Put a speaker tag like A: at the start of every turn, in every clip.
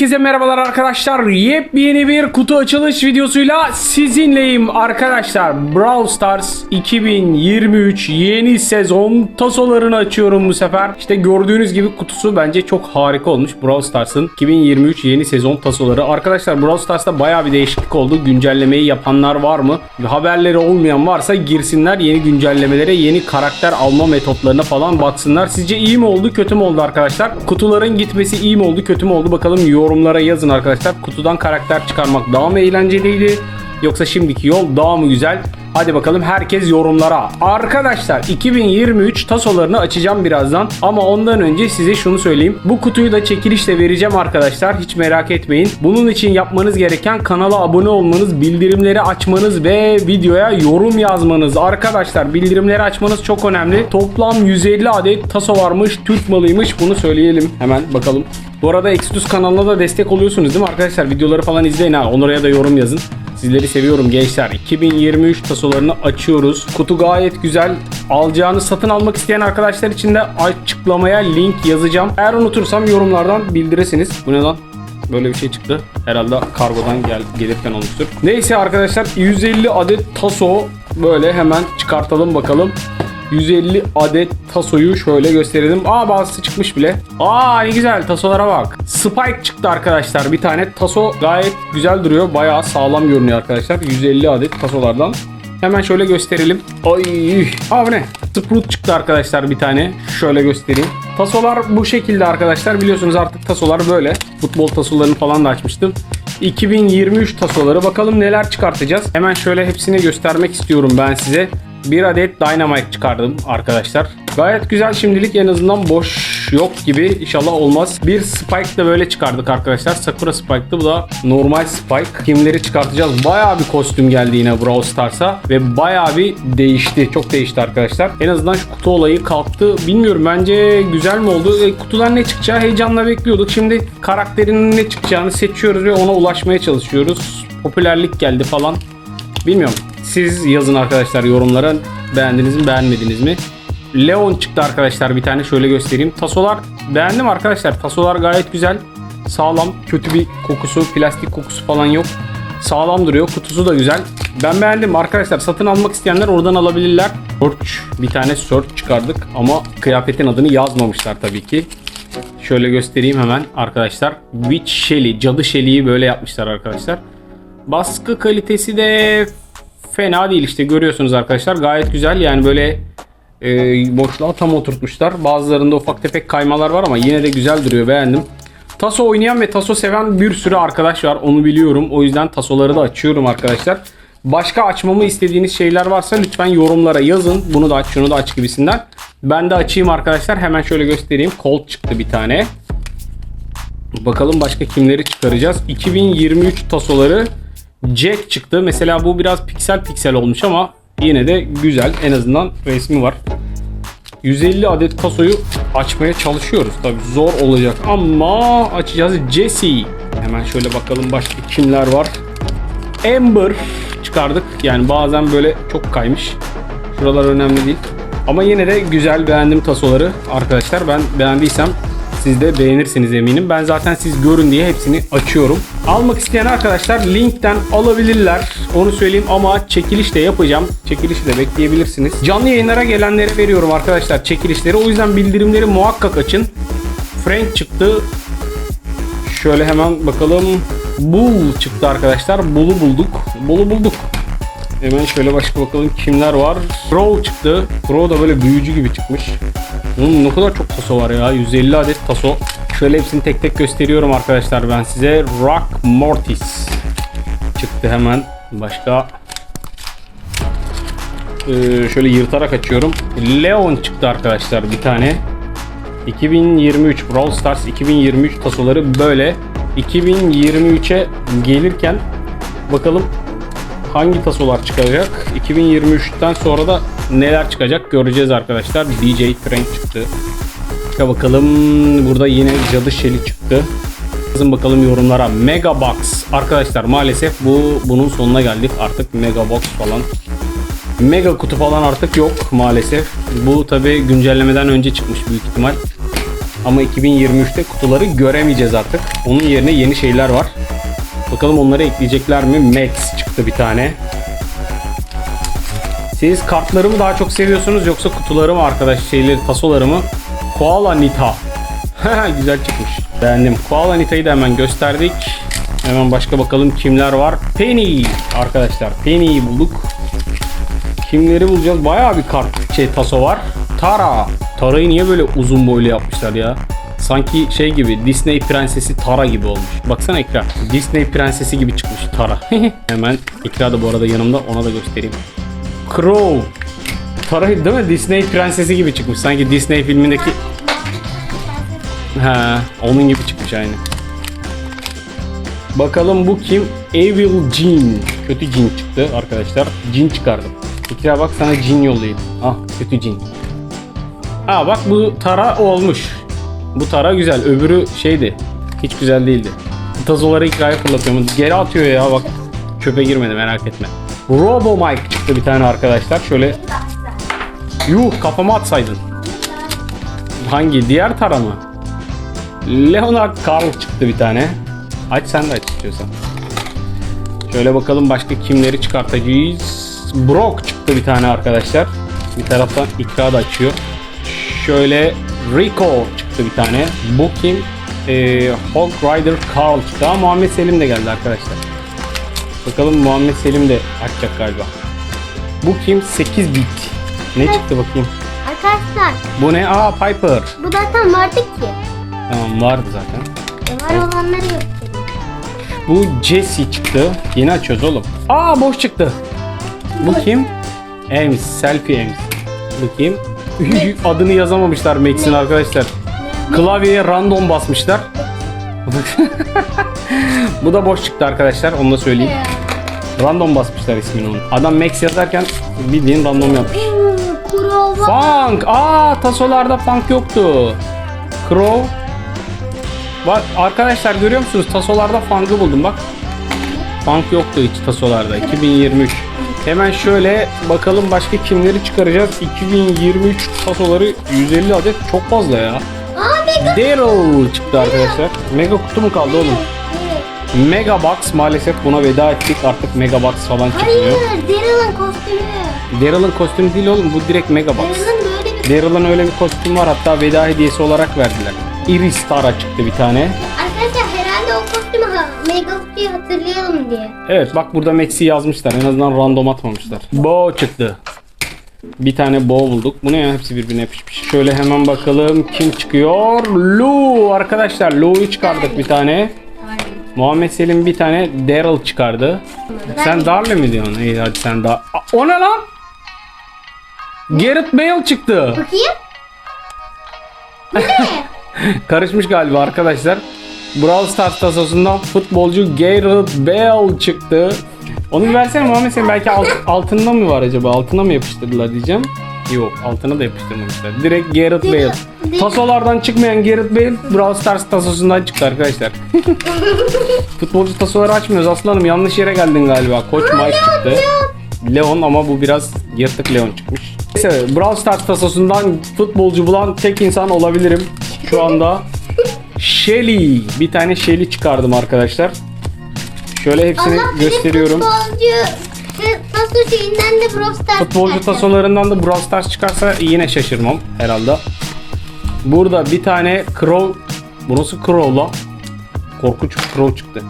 A: Herkese merhabalar arkadaşlar. Yepyeni bir kutu açılış videosuyla sizinleyim arkadaşlar. Brawl Stars 2023 yeni sezon tasolarını açıyorum bu sefer. İşte gördüğünüz gibi kutusu bence çok harika olmuş. Brawl Stars'ın 2023 yeni sezon tasoları. Arkadaşlar Brawl Stars'ta baya bir değişiklik oldu. Güncellemeyi yapanlar var mı? Haberleri olmayan varsa girsinler yeni güncellemelere, yeni karakter alma metotlarına falan baksınlar. Sizce iyi mi oldu, kötü mü oldu arkadaşlar? Kutuların gitmesi iyi mi oldu, kötü mü oldu? Bakalım yorumlara yazın arkadaşlar. Kutudan karakter çıkarmak daha mı eğlenceliydi? Yoksa şimdiki yol daha mı güzel? Hadi bakalım herkes yorumlara. Arkadaşlar 2023 tasolarını açacağım birazdan. Ama ondan önce size şunu söyleyeyim. Bu kutuyu da çekilişle vereceğim arkadaşlar. Hiç merak etmeyin. Bunun için yapmanız gereken kanala abone olmanız, bildirimleri açmanız ve videoya yorum yazmanız. Arkadaşlar bildirimleri açmanız çok önemli. Toplam 150 adet taso varmış. Türk malıymış. Bunu söyleyelim. Hemen bakalım. Bu arada Exodus kanalına da destek oluyorsunuz değil mi arkadaşlar? Videoları falan izleyin ha. Onlara da yorum yazın. Sizleri seviyorum gençler. 2023 tasolarını açıyoruz. Kutu gayet güzel. Alacağını satın almak isteyen arkadaşlar için de açıklamaya link yazacağım. Eğer unutursam yorumlardan bildiresiniz. Bu ne lan? Böyle bir şey çıktı. Herhalde kargodan gel gelirken olmuştur. Neyse arkadaşlar 150 adet taso böyle hemen çıkartalım bakalım. 150 adet tasoyu şöyle gösterelim. Aa bazısı çıkmış bile. Aa ne güzel tasolara bak. Spike çıktı arkadaşlar bir tane. Taso gayet güzel duruyor. Bayağı sağlam görünüyor arkadaşlar. 150 adet tasolardan. Hemen şöyle gösterelim. Ay, aa ne? Sprout çıktı arkadaşlar bir tane. Şöyle göstereyim. Tasolar bu şekilde arkadaşlar. Biliyorsunuz artık tasolar böyle. Futbol tasolarını falan da açmıştım. 2023 tasoları. Bakalım neler çıkartacağız. Hemen şöyle hepsini göstermek istiyorum ben size. Bir adet Dynamite çıkardım arkadaşlar. Gayet güzel şimdilik en azından boş yok gibi inşallah olmaz. Bir Spike de böyle çıkardık arkadaşlar. Sakura Spike'tı bu da normal Spike. Kimleri çıkartacağız? Bayağı bir kostüm geldi yine Brawl Stars'a ve bayağı bir değişti. Çok değişti arkadaşlar. En azından şu kutu olayı kalktı. Bilmiyorum bence güzel mi oldu? E, kutudan ne çıkacağı heyecanla bekliyorduk. Şimdi karakterinin ne çıkacağını seçiyoruz ve ona ulaşmaya çalışıyoruz. Popülerlik geldi falan. Bilmiyorum. Siz yazın arkadaşlar yorumlara beğendiniz mi beğenmediniz mi? Leon çıktı arkadaşlar bir tane şöyle göstereyim. Tasolar beğendim arkadaşlar. Tasolar gayet güzel. Sağlam. Kötü bir kokusu, plastik kokusu falan yok. Sağlam duruyor. Kutusu da güzel. Ben beğendim arkadaşlar. Satın almak isteyenler oradan alabilirler. Search. Bir tane search çıkardık ama kıyafetin adını yazmamışlar tabii ki. Şöyle göstereyim hemen arkadaşlar. Witch Shelly, cadı Shelly'yi böyle yapmışlar arkadaşlar. Baskı kalitesi de fena değil işte görüyorsunuz arkadaşlar. Gayet güzel yani böyle e, boşluğa tam oturtmuşlar. Bazılarında ufak tefek kaymalar var ama yine de güzel duruyor beğendim. Taso oynayan ve taso seven bir sürü arkadaş var onu biliyorum. O yüzden tasoları da açıyorum arkadaşlar. Başka açmamı istediğiniz şeyler varsa lütfen yorumlara yazın. Bunu da aç şunu da aç gibisinden. Ben de açayım arkadaşlar. Hemen şöyle göstereyim. Colt çıktı bir tane. Bakalım başka kimleri çıkaracağız. 2023 tasoları Jack çıktı. Mesela bu biraz piksel piksel olmuş ama yine de güzel. En azından resmi var. 150 adet tasoyu açmaya çalışıyoruz. Tabi zor olacak ama açacağız. Jesse. Hemen şöyle bakalım başka kimler var. Amber çıkardık. Yani bazen böyle çok kaymış. Şuralar önemli değil. Ama yine de güzel beğendim tasoları. Arkadaşlar ben beğendiysem siz de beğenirsiniz eminim. Ben zaten siz görün diye hepsini açıyorum. Almak isteyen arkadaşlar linkten alabilirler. Onu söyleyeyim ama çekiliş de yapacağım. Çekilişi de bekleyebilirsiniz. Canlı yayınlara gelenlere veriyorum arkadaşlar çekilişleri. O yüzden bildirimleri muhakkak açın. Frank çıktı. Şöyle hemen bakalım. Bull çıktı arkadaşlar. Bull'u bulduk. Bull'u bulduk. Hemen şöyle başka bakalım kimler var. Crow çıktı. Crow da böyle büyücü gibi çıkmış. Hmm, ne kadar çok taso var ya. 150 adet taso. Şöyle hepsini tek tek gösteriyorum arkadaşlar ben size. Rock Mortis çıktı hemen. Başka ee, şöyle yırtarak açıyorum. Leon çıktı arkadaşlar bir tane. 2023 Brawl Stars 2023 tasoları böyle. 2023'e gelirken bakalım hangi tasolar çıkacak? 2023'ten sonra da neler çıkacak göreceğiz arkadaşlar. DJ Frank çıktı. Çıka bakalım. Burada yine Cadı Şeli çıktı. Yazın bakalım yorumlara. Mega Box. Arkadaşlar maalesef bu bunun sonuna geldik. Artık Mega Box falan. Mega kutu falan artık yok maalesef. Bu tabi güncellemeden önce çıkmış büyük ihtimal. Ama 2023'te kutuları göremeyeceğiz artık. Onun yerine yeni şeyler var. Bakalım onları ekleyecekler mi? Max çıktı bir tane. Siz kartları mı daha çok seviyorsunuz yoksa kutuları mı arkadaş şeyleri tasoları mı? Koala Nita. Güzel çıkmış. Beğendim. Koala Nita'yı da hemen gösterdik. Hemen başka bakalım kimler var. Penny arkadaşlar. Penny'yi bulduk. Kimleri bulacağız? Bayağı bir kart şey taso var. Tara. Tara'yı niye böyle uzun boylu yapmışlar ya? Sanki şey gibi Disney prensesi Tara gibi olmuş. Baksana ekran. Disney prensesi gibi çıkmış Tara. Hemen ekran da bu arada yanımda ona da göstereyim. Crow. Tara değil mi? Disney prensesi gibi çıkmış. Sanki Disney filmindeki... Ha, onun gibi çıkmış aynı. Bakalım bu kim? Evil Jin. Kötü cin çıktı arkadaşlar. Cin çıkardım. İkra bak sana cin yollayayım. Ah kötü cin. Aa bak bu tara olmuş. Bu tara güzel. Öbürü şeydi. Hiç güzel değildi. Tazoları ikraya fırlatıyorum. Geri atıyor ya bak. Çöpe girmedi merak etme. Robo Mike çıktı bir tane arkadaşlar. Şöyle Yuh kafama atsaydın. Hangi? Diğer tara mı? Leonard Carl çıktı bir tane. Aç sen de aç istiyorsan. Şöyle bakalım başka kimleri çıkartacağız. Brock çıktı bir tane arkadaşlar. Bir taraftan ikra da açıyor. Şöyle Rico çıktı bir tane. Bu kim? Ee, Hog Rider Carl çıktı. Ama Muhammed Selim de geldi arkadaşlar. Bakalım Muhammed Selim de açacak galiba. Bu kim? 8 bit. Ne çıktı bakayım?
B: Arkadaşlar
A: Bu ne? Aa Piper.
B: bu zaten vardı ki.
A: Tamam vardı zaten.
B: E, var olanları göstereyim.
A: Bu Jesse çıktı. Yeni açıyoruz oğlum. Aa boş çıktı. Bu kim? Ems. Selfie Ems. Bu kim? Adını yazamamışlar Max'in arkadaşlar. Klavyeye random basmışlar. Bu da boş çıktı arkadaşlar. Onu da söyleyeyim. Random basmışlar ismini onun. Adam Max yazarken bildiğin random yapmış.
B: Kurova.
A: Funk. Aa tasolarda funk yoktu. Crow. Bak arkadaşlar görüyor musunuz? Tasolarda funk'ı buldum bak. Funk yoktu hiç tasolarda. 2023. Hemen şöyle bakalım başka kimleri çıkaracağız. 2023 tasoları 150 adet çok fazla ya. Daryl çıktı arkadaşlar. Mega kutu mu kaldı oğlum? Mega Box maalesef buna veda ettik. Artık Mega Box falan
B: Hayır,
A: çıkmıyor.
B: Daryl'ın kostümü.
A: Daryl'ın kostümü değil oğlum bu direkt Mega Box.
B: Daryl'ın böyle bir...
A: Daryl'ın öyle bir kostüm var hatta veda hediyesi olarak verdiler. Iris Tara çıktı bir tane.
B: Arkadaşlar herhalde o kostümü ha, Mega Kutu'yu hatırlayalım diye.
A: Evet bak burada Max'i yazmışlar. En azından random atmamışlar. Bo çıktı. Bir tane Bo bulduk. Bu ne ya? Hepsi birbirine yapışmış. Şöyle hemen bakalım kim çıkıyor? Lu arkadaşlar. Lu'yu çıkardık bir tane. Muhammed Selim bir tane Daryl çıkardı. Sen Darle mi diyorsun? İyi hadi sen daha. O ne lan? Gareth Bale çıktı.
B: Bakayım. Bu ne?
A: Karışmış galiba arkadaşlar. Brawl Stars tasosundan futbolcu Gareth Bale çıktı. Onu versene Muhammed Selim belki alt- altında mı var acaba? Altına mı yapıştırdılar diyeceğim. Yok altına da yapıştırmamışlar. Direkt Gareth Bale. Tasolardan çıkmayan Gareth Bale Brawl Stars tasosundan çıktı arkadaşlar. Futbolcu tasoları açmıyoruz aslanım yanlış yere geldin galiba. Koç Mike çıktı. Leon ama bu biraz yırtık Leon çıkmış. Neyse Brawl Stars tasosundan futbolcu bulan tek insan olabilirim şu anda. Shelly. Bir tane Shelly çıkardım arkadaşlar. Şöyle hepsini
B: Allah bilir
A: gösteriyorum.
B: futbolcu Taso şeyinden de Brawl Stars
A: Futbolcu
B: çıkartacak.
A: tasolarından da Brawl Stars çıkarsa yine şaşırmam herhalde. Burada bir tane Crow. Bu nasıl Crow la? Korkunç bir Crow çıktı.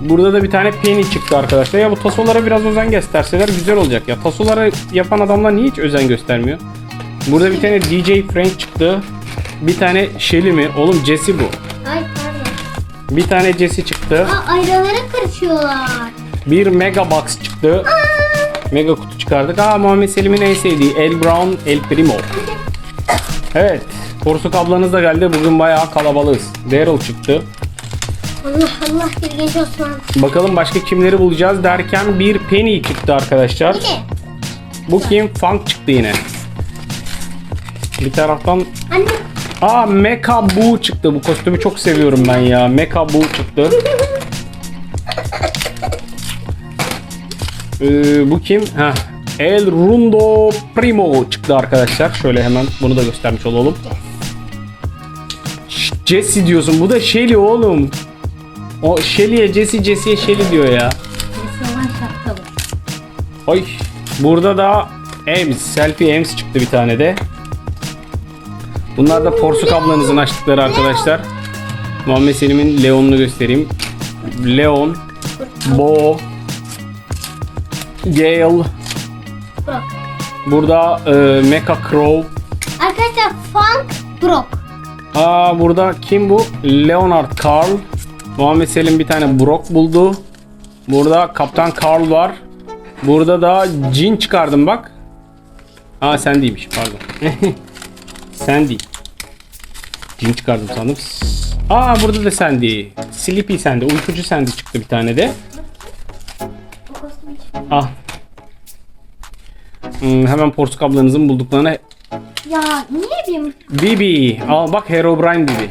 A: Burada da bir tane Penny çıktı arkadaşlar. Ya bu tasolara biraz özen gösterseler güzel olacak ya. Tasoları yapan adamlar niye hiç özen göstermiyor? Burada bir tane DJ Frank çıktı. Bir tane Shelly mi? Oğlum Jesse bu.
B: Ay pardon.
A: Bir tane Jesse çıktı.
B: Aa ayralara karışıyorlar.
A: Bir Mega Box çıktı. Mega kutu çıkardık. Aa Muhammed Selim'in en sevdiği El Brown El Primo. Evet. Porsuk ablanız da geldi. Bugün bayağı kalabalığız. Daryl çıktı.
B: Allah Allah ilginç Osman.
A: Bakalım başka kimleri bulacağız derken bir Penny çıktı arkadaşlar.
B: Bu ne?
A: Bu kim? Funk çıktı yine. Bir taraftan
B: Anne.
A: Aa Mecha Boo çıktı. Bu kostümü çok seviyorum ben ya. Mecha Boo çıktı. Ee, bu kim? Heh. El Rundo Primo çıktı arkadaşlar. Şöyle hemen bunu da göstermiş olalım. Jesse diyorsun. Bu da Shelly oğlum. O Shelly'e Jesse, Jesse'ye Shelly diyor ya. Oy. Burada da Ems, selfie Ems çıktı bir tane de. Bunlar da Porsuk ablanızın açtıkları arkadaşlar. Muhammed Selim'in Leon'unu göstereyim. Leon, Bo, Gale,
B: Brock.
A: burada e, Mecha Crow.
B: Arkadaşlar Funk Brock.
A: Aa burada kim bu? Leonard Carl. Muhammed Selim bir tane Brock buldu. Burada Kaptan Carl var. Burada da Jin çıkardım bak. Aa sen değilmiş pardon. Sandy. Jin çıkardım sandım. Aa burada da Sandy. Sleepy Sandy. Uykucu Sandy çıktı bir tane de. Ah. Hmm, hemen Porsuk ablanızın bulduklarına
B: Ya niye benim
A: Bibi. Al bak Herobrine Bibi.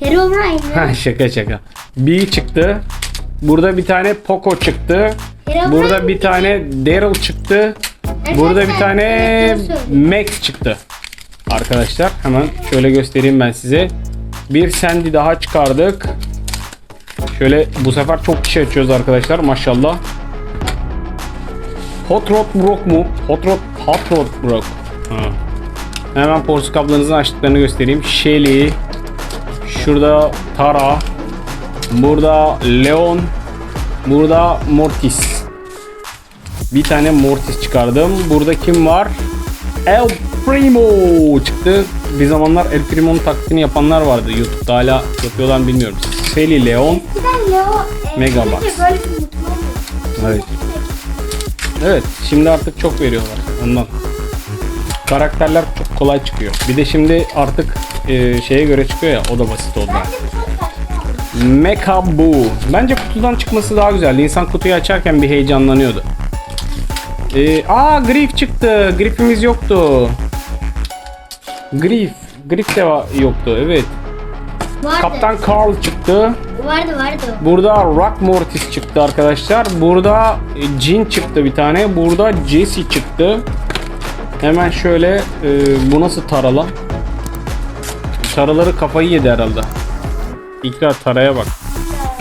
B: Herobrine
A: Ha şaka şaka. B çıktı. Burada bir tane Poco çıktı.
B: Herobrine
A: Burada bir tane Daryl çıktı. Burada bir tane Max çıktı. Arkadaşlar hemen şöyle göstereyim ben size. Bir Sandy daha çıkardık. Şöyle bu sefer çok kişi açıyoruz arkadaşlar maşallah. Hot Rod Brock mu? Hot Rod, Hot Rod Brock. Ha. Hemen porsuk ablanızın açtıklarını göstereyim. Shelly. Şurada Tara. Burada Leon. Burada Mortis. Bir tane Mortis çıkardım. Burada kim var? El Primo çıktı. Bir zamanlar El Primo'nun taklidini yapanlar vardı YouTube'da hala yapıyorlar mı bilmiyorum. Shelly Leon.
B: E,
A: Mega
B: keşke
A: Box.
B: Böyle bir mutlu olurdu.
A: Evet. Evet şimdi artık çok veriyorlar ondan. Karakterler çok kolay çıkıyor. Bir de şimdi artık e, şeye göre çıkıyor ya o da basit oldu. Mecha Bu. Bence kutudan çıkması daha güzeldi. İnsan kutuyu açarken bir heyecanlanıyordu. Ee, aa Griff çıktı. Griff'imiz yoktu. Griff. Griff de yoktu evet.
B: Vardı.
A: Kaptan Carl çıktı.
B: Vardı vardı.
A: Burada Rock Mortis çıktı arkadaşlar. Burada e, Jin çıktı bir tane. Burada Jesse çıktı. Hemen şöyle e, bu nasıl tarala? Taraları kafayı yedi herhalde. İkra taraya bak.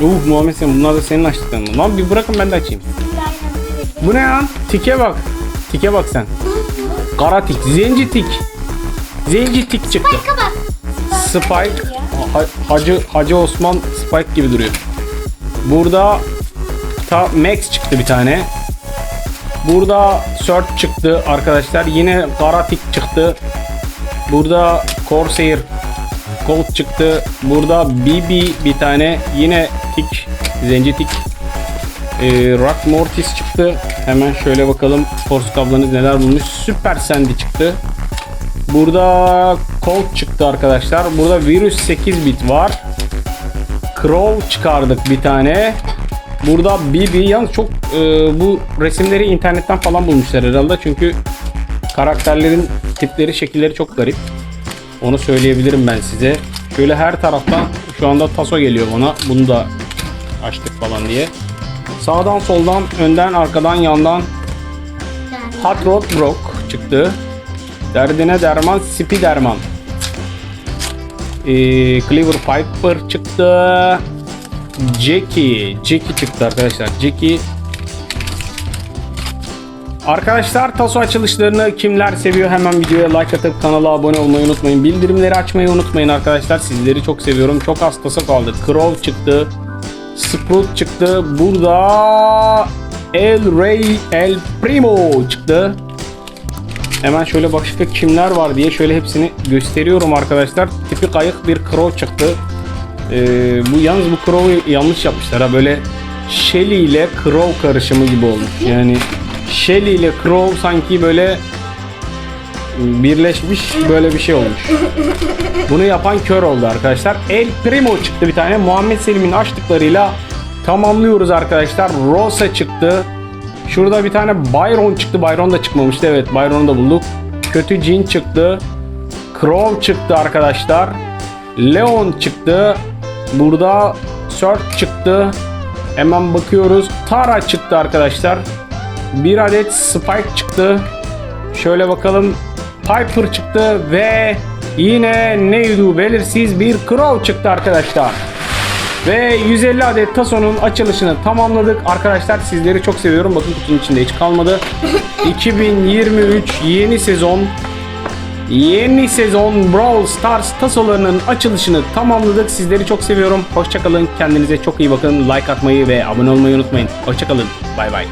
A: Uh Muhammed sen bunlar da senin açtıkların mı? Lan bir bırakın ben de açayım. Bu ne lan? Tike bak. Tike bak sen. Kara tik. Zenci tik. Zenci tik çıktı.
B: Bak.
A: Spike. Ha- Hacı Hacı Osman Spike gibi duruyor. Burada ta Max çıktı bir tane. Burada Search çıktı arkadaşlar. Yine Karatik çıktı. Burada Corsair Gold çıktı. Burada BB bir tane. Yine tik. Zenci tik. Ee, Rock Mortis çıktı. Hemen şöyle bakalım. Force ablanız neler bulmuş. Süper Sandy çıktı. Burada Colt çıktı arkadaşlar. Burada Virus 8 bit var. Crow çıkardık bir tane. Burada BB yalnız çok e, bu resimleri internetten falan bulmuşlar herhalde. Çünkü karakterlerin tipleri, şekilleri çok garip. Onu söyleyebilirim ben size. Şöyle her taraftan şu anda taso geliyor bana. Bunu da açtık falan diye. Sağdan soldan, önden, arkadan, yandan Hot Rod Brock çıktı. Derdine derman, Sipi derman. Ee, Cleaver Piper çıktı. Jackie. Jackie çıktı arkadaşlar. Jackie. Arkadaşlar taso açılışlarını kimler seviyor hemen videoya like atıp kanala abone olmayı unutmayın. Bildirimleri açmayı unutmayın arkadaşlar. Sizleri çok seviyorum. Çok az taso kaldı. Crow çıktı. Sprout çıktı. Burada El Rey El Primo çıktı. Hemen şöyle başka kimler var diye şöyle hepsini gösteriyorum arkadaşlar. Tipi kayık bir crow çıktı. Ee, bu yalnız bu crow'u yanlış yapmışlar ha böyle Shelly ile crow karışımı gibi olmuş. Yani Shelly ile crow sanki böyle birleşmiş böyle bir şey olmuş. Bunu yapan kör oldu arkadaşlar. El Primo çıktı bir tane. Muhammed Selim'in açtıklarıyla tamamlıyoruz arkadaşlar. Rosa çıktı. Şurada bir tane Byron çıktı. Byron da çıkmamıştı. Evet Byron'u da bulduk. Kötü Jin çıktı. Crow çıktı arkadaşlar. Leon çıktı. Burada Search çıktı. Hemen bakıyoruz. Tara çıktı arkadaşlar. Bir adet Spike çıktı. Şöyle bakalım. Piper çıktı ve yine neydu belirsiz bir crow çıktı arkadaşlar. Ve 150 adet tasonun açılışını tamamladık. Arkadaşlar sizleri çok seviyorum. Bakın kutunun içinde hiç kalmadı. 2023 yeni sezon Yeni sezon Brawl Stars tasolarının açılışını tamamladık. Sizleri çok seviyorum. Hoşçakalın. Kendinize çok iyi bakın. Like atmayı ve abone olmayı unutmayın. Hoşçakalın. Bay bay.